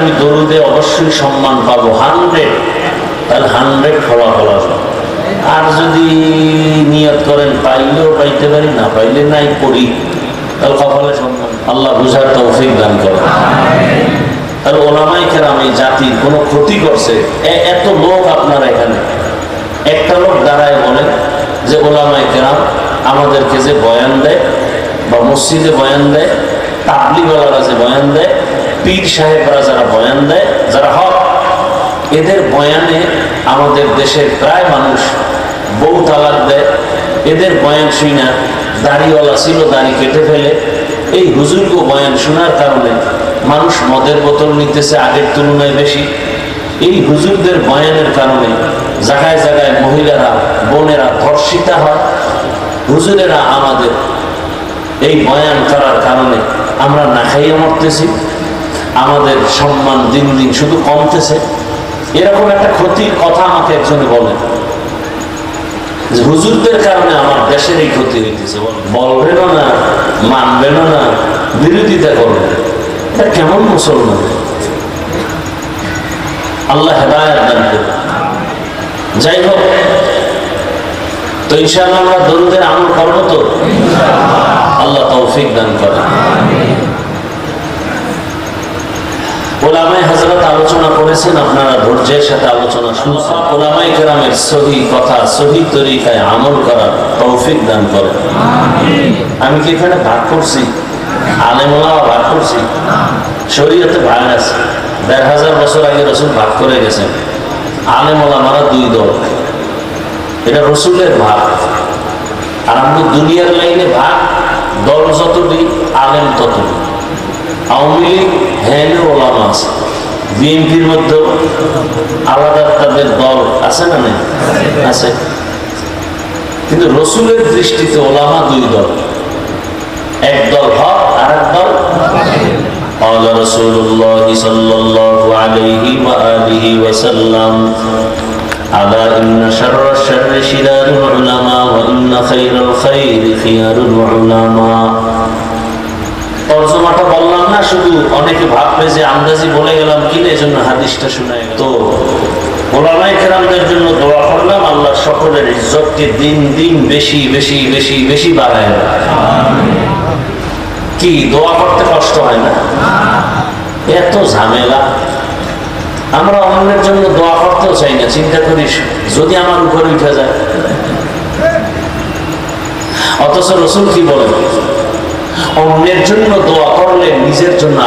আমি দরুদে অবশ্যই সম্মান পাবো। হান্ড্রেড তাহলে হান্ড্রেড ফলা ফলা আর যদি নিয়ত করেন, পাইলেও পাইতে পারি, না পাইলে নাই করি। তাহলে কপালে সম্মান। আল্লাহ বুঝার তৌফিক দান করে তাহলে ওলামাই কেরাম এই জাতির কোনো ক্ষতি করছে? এত লোক আপনার এখানে। একটা লোক দাঁড়ায় বলেন যে ওলামাই কেরাম, আমাদেরকে যে বয়ান দেয় বা মসজিদে বয়ান দেয় তাবলিওয়ালারা যে বয়ান দেয় পীর সাহেবরা যারা বয়ান দেয়, যারা হক, এদের বয়ানে আমাদের দেশের প্রায় মানুষ বউ তালাক দেয়, এদের বয়ান শুই না দাড়িওয়ালা ছিল, দাড়ি কেটে ফেলে। এই হুজুরকে বয়ান শোনার কারণে মানুষ মদের বোতল নিতেছে, আগের তুলনায় বেশি। এই হুজুরদের বয়ানের কারণে জায়গায় জায়গায় মহিলারা, বোনেরা ধর্ষিতা হয়। হুজুরেরা আমাদের এই বয়ান করার কারণে আমরা না খাইয়ে মরতেছি। আমাদের সম্মান দিন দিন শুধু কমতেছে। এরকম একটা ক্ষতির কথা আমাকে একজনে বলেন। হুজুরদের কারণে আমার দেশের এই ক্ষতি হইতেছে। বলবেনও না, মানবেনও না, বিরোধিতা করবেন। এটা কেমন মুসলমান? আল্লাহ দান করুন। যাই হোক, তো ইনশাআল্লাহ আমরা দরুদের আমল করব তো? আল্লাহ তৌফিক দান করে ওলামাই হজরত আলোচনা করেছেন, আপনারা ধৈর্যের সাথে আলোচনা শুনছেন। ওলামাই কেরামের সহি কথা, সহি তরিকায় আমল করার তৌফিক দান করে আমি কি এখানে ভাগ করছি? আলেমোলা ভাগ করছি? শরীয়তে ভাগ আছে। দেড় হাজার বছর আগে রসুল ভাগ করে গেছেন। আলেমোলা মারা দুই দল। এটা রসুলের ভাগ। আর আমরা দুনিয়ার লাইনে ভাগ, দল যতটি, আলেম ততটি। আওয়ামী লীগ হ্যাঁ ওলামা আছে বিএনপির মধ্যে আলাদা তাদের দল আছে না নেই আছে কিন্তু রসুলের দৃষ্টিতে ওলামা দুই দল এক দল হক আর এক দল قال رسول الله صلى الله عليه وآله وسلم ألا إن شر الشر شرار العلماء وإن خير الخير خيار العلماء তর্জমাটা বললাম না শুধু অনেকে ভাববে যে আন্দাজি বলে গেলাম কি না, এই জন্য হাদিসটা শুনে তো আমরা অন্যের জন্য দোয়া করতেও চাই না চিন্তা করিস যদি আমার উপরে উঠে যায়। অথচ রসুল কি বলেন? অন্যের জন্য দোয়া করলে নিজের জন্য